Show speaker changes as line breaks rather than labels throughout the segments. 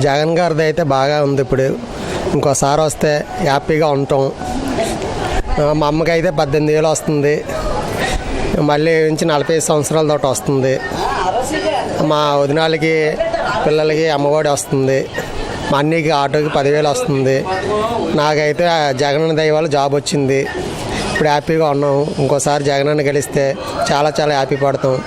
జగన్ గారిది అయితే బాగా ఉంది ఇప్పుడు. ఇంకోసారి వస్తే హ్యాపీగా ఉంటాం. మా అమ్మకి అయితే పద్దెనిమిది వేలు వస్తుంది. మళ్ళీ నుంచి నలభై ఐదు సంవత్సరాల తోటి వస్తుంది. మా వదినాలకి పిల్లలకి అమ్మఒడి వస్తుంది. మా అన్నయ్యకి ఆటోకి పదివేలు వస్తుంది. నాకైతే జగన్ దయ జాబ్ వచ్చింది. ఇప్పుడు హ్యాపీగా ఉన్నాం. ఇంకోసారి జగనన్న గెలిస్తే చాలా చాలా హ్యాపీ పడతాం.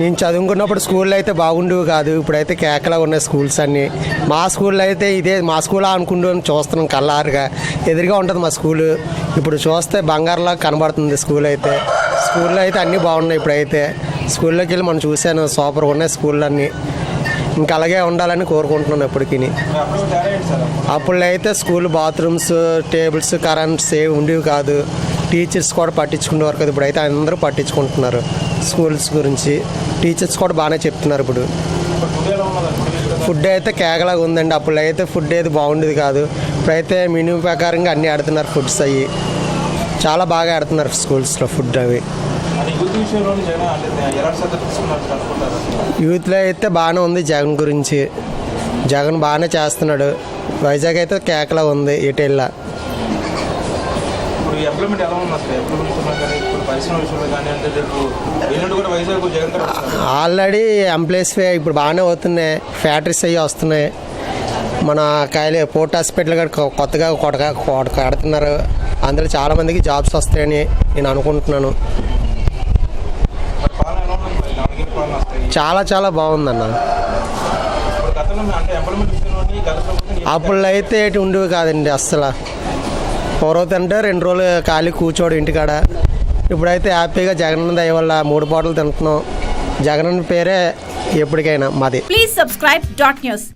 నేను చదువుకున్నప్పుడు స్కూల్లో అయితే బాగుండేవి కాదు. ఇప్పుడైతే కేకలా ఉన్నాయి స్కూల్స్ అన్నీ. మా స్కూల్లో అయితే ఇదే మా స్కూల్ అనుకుంటూ చూస్తున్నాం కల్లారుగా ఎదురుగా ఉంటుంది మా స్కూలు. ఇప్పుడు చూస్తే బంగారులా కనబడుతుంది స్కూల్ అయితే. స్కూల్లో అయితే అన్నీ బాగున్నాయి ఇప్పుడైతే. స్కూల్లోకి వెళ్ళి మనం చూశాను సూపర్గా ఉన్నాయి స్కూళ్ళు అన్నీ ఇంకా అలాగే ఉండాలని కోరుకుంటున్నాను
సార్
అప్పుడు అయితే స్కూల్ బాత్రూమ్స్ టేబుల్స్ కరెంట్స్ ఏవి ఉండేవి కాదు. టీచర్స్ కూడా పట్టించుకునేవారు కదా ఇప్పుడు. అయితే అందరూ పట్టించుకుంటున్నారు స్కూల్స్ గురించి. టీచర్స్ కూడా బాగానే చెప్తున్నారు ఇప్పుడు.
ఫుడ్
అయితే కేకలాగా ఉందండి. అప్పుడు అయితే ఫుడ్ ఏది బాగుండేది కాదు. ఇప్పుడైతే మెనూ ప్రకారంగా అన్నీ ఆడుతున్నారు ఫుడ్స్ అవి చాలా బాగా ఆడుతున్నారు స్కూల్స్లో ఫుడ్ అవి. యూత్లో అయితే బాగానే ఉంది జగన్ గురించి. జగన్ బాగానే చేస్తున్నాడు. వైజాగ్ అయితే కేకలా ఉంది ఇటెల్లా.
ఎంప్లాయ్మెంట్ ఎలా ఉంది అసలు? ఎంప్లాయ్మెంట్ కానీ ఇప్పుడు పరిశ్రమ విషయంలో కానీ అంటే రేపు ఎల్లుండి కూడా వైజాగ్ జగన్
ఆల్రెడీ ఎంప్లాయీస్ ఇప్పుడు బాగానే అవుతున్నాయి. ఫ్యాక్టరీస్ అవి వస్తున్నాయి. మన కాయలు పోర్ట్ హాస్పిటల్ కూడా కొ- కొత్తగా కొడగా కొడ- కడుతున్నారు. అందులో చాలామందికి జాబ్స్ వస్తాయని నేను అనుకుంటున్నాను. చాలా చాలా బాగుందన్న. అప్పుడు అయితే ఏటి ఉండేవి కాదండి అస్సలు. పూర్వత అంటే రెండు రోజులు ఖాళీ కూర్చోడు ఇంటికాడ. ఇప్పుడైతే హ్యాపీగా జగన్ దయ వల్ల మూడు పాటలు తింటున్నాం. జగన్ పేరే ఎప్పటికైనా మాది.
Please subscribe dot news